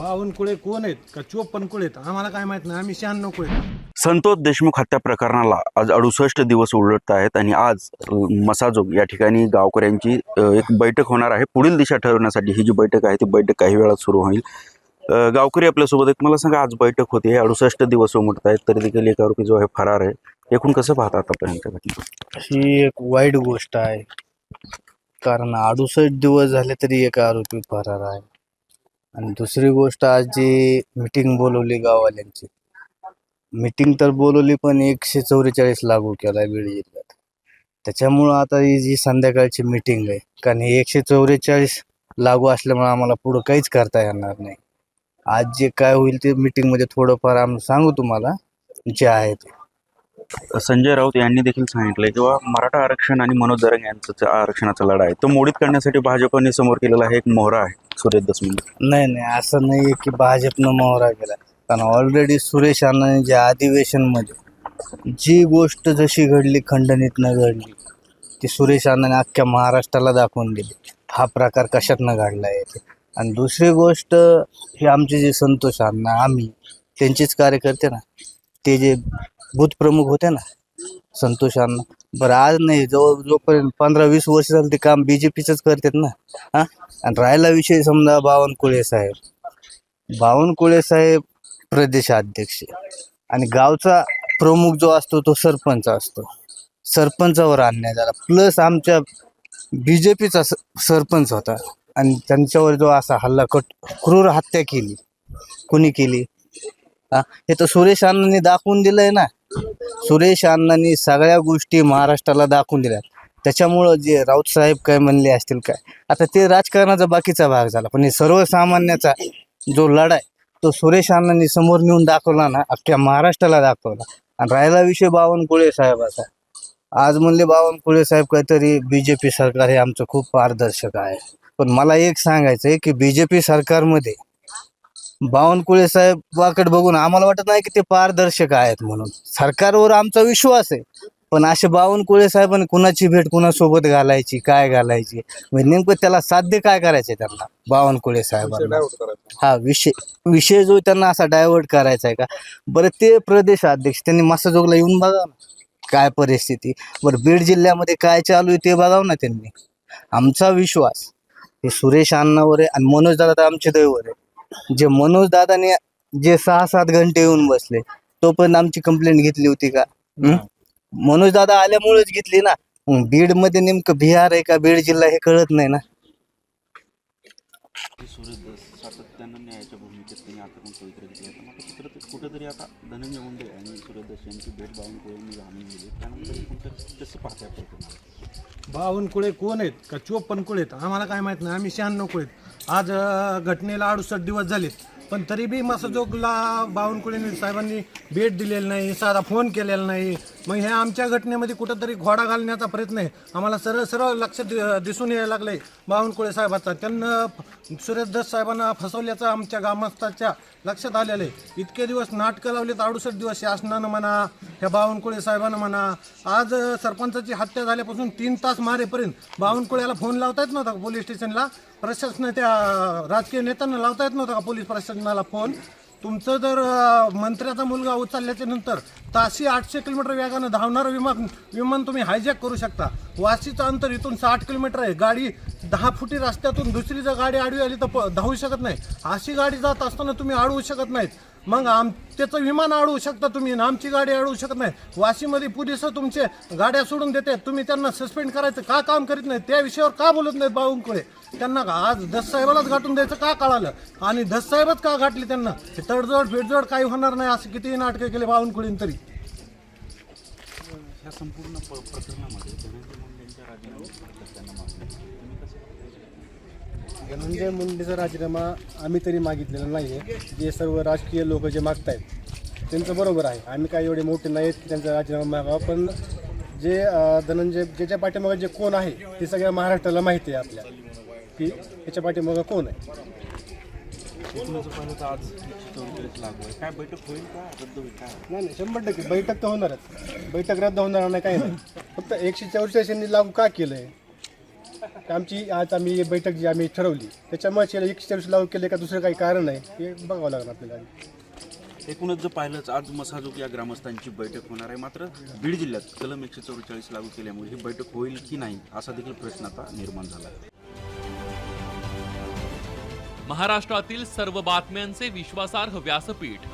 बावन्न कुळे कोण आहेत का चोपन्न कुळे आहेत? आम्हाला काय माहीत नाही. आम्ही शहाण्णव कुळे. संतोष देशमुख हत्या प्रकरणाला आज अडुसष्ट दिवस उलटत आहेत आणि आज मसाजोग या ठिकाणी गावकऱ्यांची अ, एक बैठक होणार आहे. पुढील दिशा ठरवण्यासाठी ही जी बैठक आहे ती बैठक काही वेळात सुरू होईल. अ, गावकरी आपल्यासोबत आहेत. मला सांगा आज बैठक होते. अडुसष्ट दिवस उमटत आहेत तरी देखील एक आरोपी जो आहे फरार आहे. एकूण कसं पाहतात आतापर्यंत घटना? ही एक वाईट गोष्ट आहे. कारण अडुसष्ट दिवस झाले तरी एक आरोपी फरार आहे. आणि दुसरी गोष्ट आज जी मिटिंग बोलवली गाववाल्यांची. मीटिंग तर बोलवली पण एकशे चौवेचाळीस लागू केला बीड जिल्ह्यात. त्याच्यामुळं आता ही जी संध्याकाळची मीटिंग आहे कारण हे एकशे चौवेचाळीस लागू असल्यामुळे आम्हाला पुढं काहीच करता येणार नाही. आज जे काय होईल ते मीटिंगमध्ये थोडंफार आम्ही सांगू तुम्हाला जे आहे ते. संजय राऊत यांनी देखील सांगितलंय किंवा मराठा आरक्षण आणि मनोज दरंग यांचं आरक्षणाचा लढा आहे तो मोडीत करण्यासाठी भाजपने समोर केलेला हा एक मोहरा आहे. सुरेश दसमी नाही नाही असं नाही आहे की भाजपनं मोहरा गेला कारण ऑलरेडी सुरेश अण्णांच्या अधिवेशनमध्ये जी गोष्ट जशी घडली खंडणीतनं घडली ती सुरेश अण्णाने अख्ख्या महाराष्ट्राला दाखवून दिली. हा प्रकार कशातनं घडला आहे ते आणि दुसरी गोष्ट हे आमचे जे संतोष अण्णा आम्ही त्यांचेच कार्यकर्ते ना ते जे बूथ प्रमुख होते ना संतोष अण्णा बरं आज नाही जो जोपर्यंत पंधरा वीस वर्ष झालं ते काम बी जे पीचंच करतात ना हां? आणि राहिला विषय समजा बावनकुळे साहेब. बावनकुळे साहेब प्रदेशाध्यक्ष आणि गावचा प्रमुख जो असतो तो सरपंच असतो. सरपंचावर आणण्यात झाला. प्लस आमच्या बी जे पीचा सरपंच होता. आणि त्यांच्यावर जो असा हल्ला कट क्रूर हत्या केली. कुणी केली? हा? हे तर सुरेश अण्णांनी दाखवून दिलंय ना. सुरेश अण्णांनी सगळ्या गोष्टी महाराष्ट्राला दाखवून दिल्या त्याच्यामुळं जे राऊत साहेब काय म्हणले असतील काय. आता ते राजकारणाचा बाकीचा भाग झाला पण हे सर्वसामान्याचा जो लढा आहे तो सुरेश अण्णांनी समोर नेऊन दाखवला ना अख्ख्या महाराष्ट्राला दाखवला. आणि राहिला विषय बावनकुळे साहेबाचा आज म्हणले बावनकुळे साहेब काहीतरी बी जे पी सरकार हे आमचं खूप पारदर्शक आहे. पण मला एक सांगायचं आहे की बी जे पी सरकारमध्ये बावनकुळे साहेब वाकड बघून आम्हाला वाटत नाही की ते पारदर्शक आहेत म्हणून. सरकारवर आमचा विश्वास आहे. पण असे बावनकुळे साहेबांनी कुणाची भेट कुणासोबत घालायची काय घालायची? म्हणजे नेमकं त्याला साध्य काय करायचंय त्यांना बावनकुळे साहेबांना? हा विषय विषय जो त्यांना असा डायव्हर्ट करायचा आहे का? बरं ते प्रदेश अध्यक्ष त्यांनी मासाजोगला येऊन बघा ना काय परिस्थिती. बरं बीड जिल्ह्यामध्ये काय चालू आहे ते बघावं ना त्यांनी. आमचा विश्वास हे सुरेश अण्णावर आहे आणि मनोज दादा तर आमचे दैवर आहे. जे मनोज दादाने जे सहा सात घंटे येऊन बसले तोपर्यंत आमची कंप्लेंट घेतली होती का? मनोज दादा आल्यामुळेच घेतली ना. बीडमध्ये नेमकं बिहार आहे का बीड जिल्हा हे कळत नाही ना. सातत्यानं न्यायाच्या भूमिकेत त्यांनी पवित्र घेतलं कुठं कुठेतरी आता धनंजय मुंडे आणि सुरेश यांची भेट बावनकुळे मी जाणून गेली त्यानंतर कुठं कसं पाहता प्रकरण बावनकुळे कोण आहेत? का चोपन्न कुळे आहेत? आम्हाला काय माहीत नाही. आम्ही शहाण्णव कुळे आज घटनेला अडुसष्ट दिवस झालेत. पण तरी बी मसजोगला बावनकुळे साहेबांनी भेट दिलेली नाही साधा फोन केलेला नाही. मग ह्या आमच्या घटनेमध्ये कुठंतरी घोडा घालण्याचा प्रयत्न आहे. आम्हाला सरळ सरळ लक्ष दि- दिसून यायला लागलंय. बावनकुळे साहेबाचा त्यांना सुरेशदास साहेबांना फसवल्याचं आमच्या ग्रामस्थाच्या लक्षात आलेलं आहे. इतके दिवस नाटकं लावलेत अडुसष्ट दिवस शासनानं म्हणा ह्या बावनकुळे साहेबांना म्हणा. आज सरपंचाची हत्या झाल्यापासून तीन तास मारेपर्यंत बावनकुळ्याला फोन लावता येत नव्हता का पोलीस स्टेशनला? प्रशासन त्या राजकीय नेत्यांना लावता येत नव्हता का पोलीस प्रशासनाला फोन? तुमचं जर अं, मंत्र्याचा मुलगा उचलल्याच्या नंतर ताशी आठशे किलोमीटर वेगानं धावणारं विमान विमान तुम्ही हायजॅक करू शकता. वाशीचं अंतर इथून साठ किलोमीटर आहे. गाडी दहा फुटी रस्त्यातून दुसरी जर गाडी आडवी आली तर प- धावू शकत नाही. अशी गाडी जात असताना तुम्ही अडवू शकत नाहीत. मग आम त्याचं विमान अडवू शकता तुम्ही आणि आमची गाडी अडवू शकत नाही. वाशीमध्ये पोलीस तुमचे गाड्या सोडून देते. तुम्ही त्यांना सस्पेंड करायचं का काम करीत नाही? त्या विषयावर का बोलत नाहीत बावनकुळे त्यांना का आज दस साहेबालाच गाठून द्यायचं का कळालं? आणि दस साहेबच का गाठले त्यांना? तडजोड फेडजोड काही होणार नाही असं कितीही नाटकं केले बावनकुळीन तरी. ह्या संपूर्ण प्रकरणामध्ये धनंजय मुंडेंच्या राजीनामा त्यांना मागणी आहे. तुम्ही कसं धनंजय म्हणजे मुंडेचा राजीनामा आम्ही तरी मागितलेला नाही आहे जे सर्व राजकीय लोक जे मागतायत त्यांचं बरोबर आहे. आम्ही काय एवढे मोठे नाहीत की त्यांचा राजीनामा मागावा पण जे धनंजय ज्याच्या पाठीमागं जे कोण आहे ते सगळ्या महाराष्ट्राला माहिती आहे आपल्या. की त्याच्या पाठीमागं कोण आहे? एकूणच पाहिलं तर आज एकशे चौवेचाळीस लागू आहे काय बैठक होईल का रद्द होईल काय नाही नाही शंभर टक्के. बैठक तर होणारच. बैठक रद्द होणार नाही काही नाही. फक्त एकशे चौवेचाळीस यांनी लागू का केलं आहे आमची आज आम्ही ही बैठक जी आम्ही ठरवली त्याच्यामुळे एकशे तेवीस लागू केले का दुसरं काही कारण आहे हे बघावं लागणार आपल्याला एकूणच जर पाहिलंच आज मसाजोग या ग्रामस्थांची बैठक होणार आहे. मात्र बीड जिल्ह्यात कलम एकशे चौवेचाळीस लागू केल्यामुळे ही बैठक होईल की नाही असा देखील प्रश्न आता निर्माण झाला आहे. महाराष्ट्रातील सर्व बातम्यांचे विश्वासार्ह व्यासपीठ.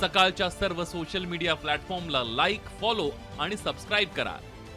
सकाळच्या सर्व सोशल मीडिया प्लॅटफॉर्मला लाईक फॉलो आणि सबस्क्राईब करा.